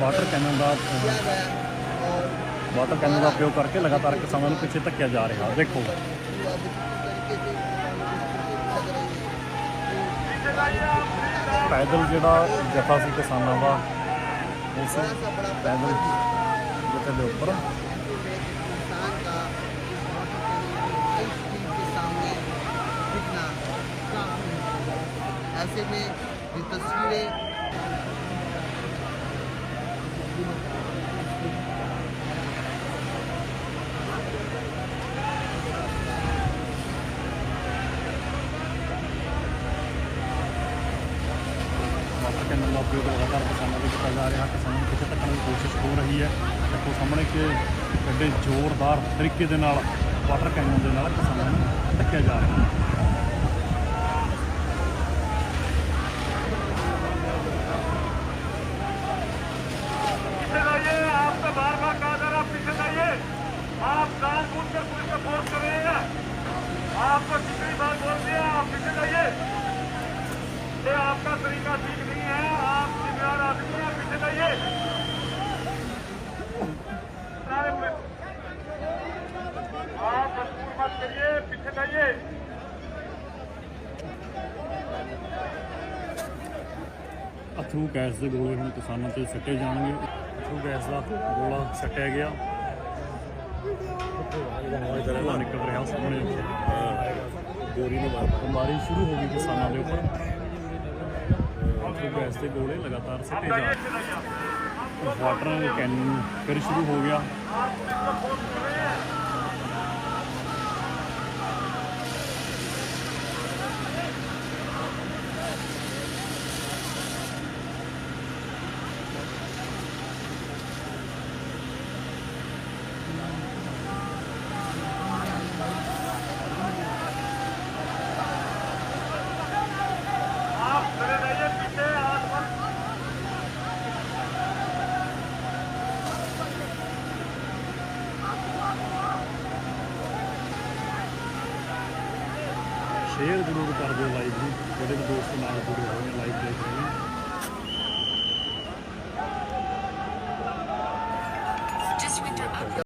Water cannon ਦਾ water cannon ਦਾ ਪ੍ਰਯੋਗ ਕਰਕੇ ਲਗਾਤਾਰ ਕਿਸਾਨਾਂ ਨੂੰ ਪਿੱਛੇ ਧੱਕਿਆ ਜਾ ਰਿਹਾ। ਦੇਖੋ। ਪੈਦਲ ਜਿਹੜਾ ਜਥਾ ਸੀ ਕਿਸਾਨਾਂ ਦਾ, ਉਸ ਪੈਦਲ ਜਥੇ ਦੇ ਉੱਪਰ है। ऐसे में ये तस्वीरें ਵਾਟਰ ਕੈਨਨ ਦਾ ਉਪਯੋਗ ਲਗਾਤਾਰ ਕਿਸਾਨਾਂ ਦੇ ਕੀਤਾ ਜਾ ਰਿਹਾ ਕਿਸਾਨਾਂ ਨੂੰ ਪਿੱਛੇ ਧੱਕਣ ਦੀ ਕੋਸ਼ਿਸ਼ ਹੋ ਰਹੀ ਹੈ ਦੇਖੋ ਸਾਹਮਣੇ ਕਿ ਐਡੇ ਜ਼ੋਰਦਾਰ ਤਰੀਕੇ ਦੇ ਨਾਲ ਵਾਟਰ ਕੈਨਨ ਦੇ ਨਾਲ ਕਿਸਾਨਾਂ ਨੂੰ ਧੱਕਿਆ ਜਾ ਰਿਹਾ ਹੈ जानबूझ कर पुलिस को फोर्स कर रहे हैं आपको कितनी बार बोल दिया आप पीछे जाइए ये आपका तरीका ठीक नहीं है आप जिम्मेदार आदमी हैं पीछे जाइए सारे पुलिस आप मजबूर मत करिए पीछे जाइए ਅਥਰੂ ਗੈਸ ਦੇ ਗੋਲੇ ਹੁਣ ਕਿਸਾਨਾਂ ਤੇ ਸਿੱਟੇ ਜਾਣਗੇ ਅਥਰੂ ਗੈਸ ਦਾ ਗੋਲਾ ਸੱਟਿਆ ਗਿਆ ਧੂੰਆਂ ਨਿਕਲ ਰਿਹਾ ਸਾਹਮਣੇ ਗੋਰੀ ਨੂੰ ਬਿਮਾਰੀ ਸ਼ੁਰੂ ਹੋ ਗਈ ਕਿਸਾਨਾਂ ਦੇ ਉੱਪਰ। ਅਥਰੂ ਗੈਸ ਦੇ ਗੋਲੇ ਲਗਾਤਾਰ ਸਿੱਟੇ ਜਾ ਰਹੇ ਵਾਟਰ ਕੈਨਨ ਫਿਰ ਸ਼ੁਰੂ ਹੋ ਗਿਆ। ਸ਼ੇਅਰ ਜ਼ਰੂਰ ਕਰ ਦਿਓ ਲਾਈਵ ਨੂੰ ਜਿਹੜੇ ਵੀ ਦੋਸਤ ਨਾਲ ਜੁੜੇ ਹੋਏ ਨੇ ਲਾਈਵ ਦੇਖ ਰਹੇ ਨੇ।